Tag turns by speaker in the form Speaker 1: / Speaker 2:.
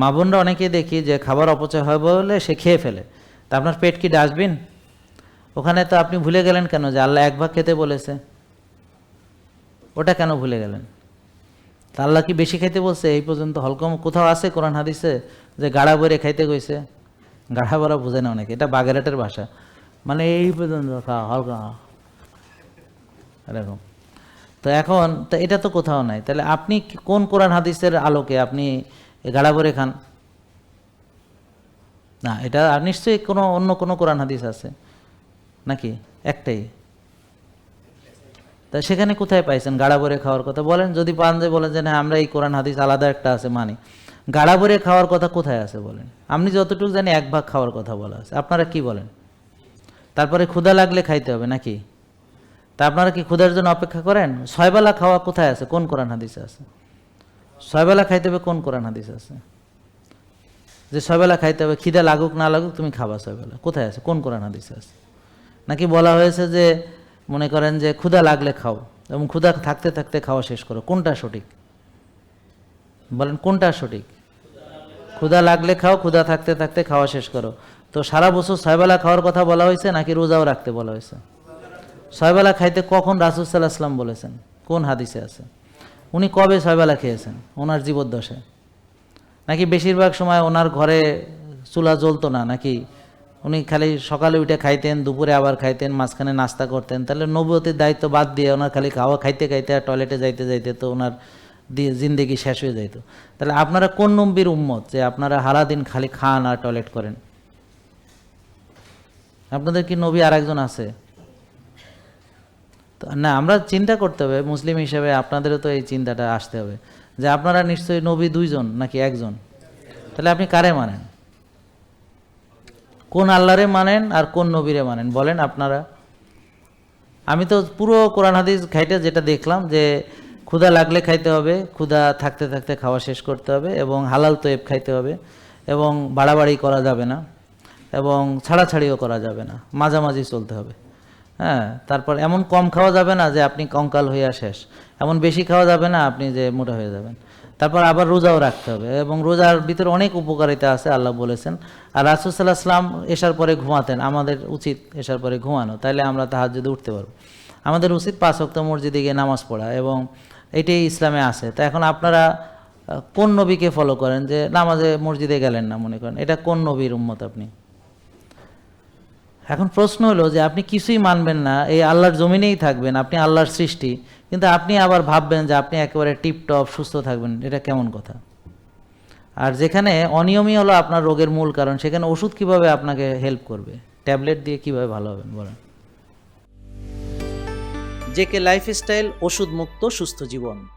Speaker 1: মা বোনরা অনেকে দেখি যে খাবার অপচয় হয় বলে সে খেয়ে ফেলে। তা আপনার পেট কি ডাস্টবিন? ওখানে তো আপনি ভুলে গেলেন কেন যে আল্লাহ এক ভাগ খেতে বলেছে? ওটা কেন ভুলে গেলেন? তা আল্লাহ কি বেশি খাইতে বলছে? এই পর্যন্ত হলকম কোথাও আছে কোরআন হাদিসে যে গাড়া বইরে খাইতে কইছে? গাড়া বড়া বোঝে না অনেকে। এটা বাগেরাটের ভাষা। মানে এই পর্যন্ত খাওয়া হলকা। এরকম। তো এখন, তো এটা তো কোথাও নাই। তাহলে আপনি কোন কোরআন হাদিসের আলোকে আপনি গাড়া ভরে খান না, এটা আর নিশ্চয়ই কোনো অন্য কোনো কোরআন হাদিস আছে। নাকি? একটাই। তা সেখানে কোথায় পাইছেন গাড়া ভরে খাওয়ার কথা? বলেন, যদি পান যে বলেন যে, না, আমরা এই কোরআন হাদিস আলাদা একটা আছে, মানি। গাড়া ভরে খাওয়ার কথা কোথায় আছে বলেন? আপনি যতটুকু জানি এক ভাগ খাওয়ার কথা বলা আছে। আপনারা কি বলেন? তারপরে ক্ষুধা লাগলে খাইতে হবে নাকি? তা আপনারা কি ক্ষুধার জন্য অপেক্ষা করেন? ছয়বেলা খাওয়া কোথায় আছে? কোন কোরআন হাদিসে আছে? ছয়বেলা খাইতে হবে কোন কোরআন হাদিস আছে? যে ছয়বেলা খাইতে হবে, খিদা লাগুক, না লাগুক, তুমি খাবা ছয়বেলা। কোথায় আছে? কোন কোরআন হাদিসে আছে? নাকি বলা হয়েছে যে, মনে করেন যে ক্ষুধা লাগলে খাও, এবং ক্ষুধা থাকতে থাকতে খাওয়া শেষ করো। কোনটা সঠিক? বলেন, কোনটা সঠিক? ক্ষুধা লাগলে খাও, ক্ষুধা থাকতে থাকতে খাওয়া শেষ করো। তো সারা বছর ছয়বেলা খাওয়ার কথা বলা হয়েছে, নাকি রোজাও রাখতে বলা হয়েছে? ছয়বেলা খাইতে কখন রাসুল সাল্লাহ আসলাম বলেছেন? কোন হাদিসে আছে? উনি কবে ছয়বেলা খেয়েছেন? ওনার জীবদ্দশায়। নাকি বেশিরভাগ সময় ওনার ঘরে চুলা জ্বলতো না? নাকি উনি খালি সকালে উঠে খাইতেন, দুপুরে আবার খাইতেন, মাঝখানে নাস্তা করতেন? তাহলে নবতির দায়িত্ব বাদ দিয়ে ওনার খালি খাওয়া, খাইতে খাইতে আর টয়লেটে যাইতে যাইতে তো ওনার দি- জিন্দেগি শেষ হয়ে যাইত। তাহলে আপনারা কোন নম্বির উম্মত যে আপনারা হারাদিন খালি খান আর টয়লেট করেন? আপনাদের কি নবী আর একজন আছে? না, আমরা চিন্তা করতে হবে, মুসলিম হিসেবে আপনাদেরও তো এই চিন্তাটা আসতে হবে। যে আপনারা নিশ্চয়ই নবী দুইজন নাকি একজন? তাহলে আপনি কারে মানেন? কোন আল্লাহরে মানেন আর কোন নবীরে মানেন? বলেন আপনারা। আমি তো পুরো কোরআন হাদিস খাইতে যেটা দেখলাম যে, ক্ষুধা লাগলে খাইতে হবে, ক্ষুধা থাকতে থাকতে খাওয়া শেষ করতে হবে এবং হালাল তোয়েব খাইতে হবে এবং বাড়াবাড়ি করা যাবে না এবং ছাড়াছাড়িও করা যাবে না, মাঝামাঝি চলতে হবে। হ্যাঁ তারপর এমন কম খাওয়া যাবে না যে আপনি কঙ্কাল হইয়া শেষ। এমন বেশি খাওয়া যাবে না, আপনি যে মোটা হয়ে যাবেন। তারপর আবার রোজাও রাখতে হবে এবং রোজার ভিতরে অনেক উপকারিতা আছে, আল্লাহ বলেছেন। আর রাসুল সাল্লাহ আসলাম এসার পরে ঘুমাতেন, আমাদের উচিত এসার পরে ঘুমানো, তাইলে আমরা তাহার যদি উঠতে পারব। আমাদের উচিত পাঁচ অক্ত মসজিদে গিয়ে নামাজ পড়া এবং এটাই ইসলামে আছে। তা এখন আপনারা কোন নবীকে ফলো করেন? যে নামাজে মসজিদে গেলেন না, মনে করেন। এটা কোন নবীর উম্মত আপনি? এখন প্রশ্ন হলো যে আপনি কিছুই মানবেন না, এই আল্লাহর জমিনেই থাকবেন, আপনি আল্লাহর সৃষ্টি। কিন্তু আপনি আবার ভাববেন যে আপনি একেবারে টিপটপ, সুস্থ থাকবেন, এটা কেমন কথা? আর যেখানে অনিয়মই হলো আপনার রোগের মূল কারণ, সেখানে ওষুধ কীভাবে আপনাকে হেল্প করবে? ট্যাবলেট দিয়ে কীভাবে ভালো হবেন, বলেন। জেকে লাইফস্টাইল ওষুধ মুক্ত সুস্থ জীবন।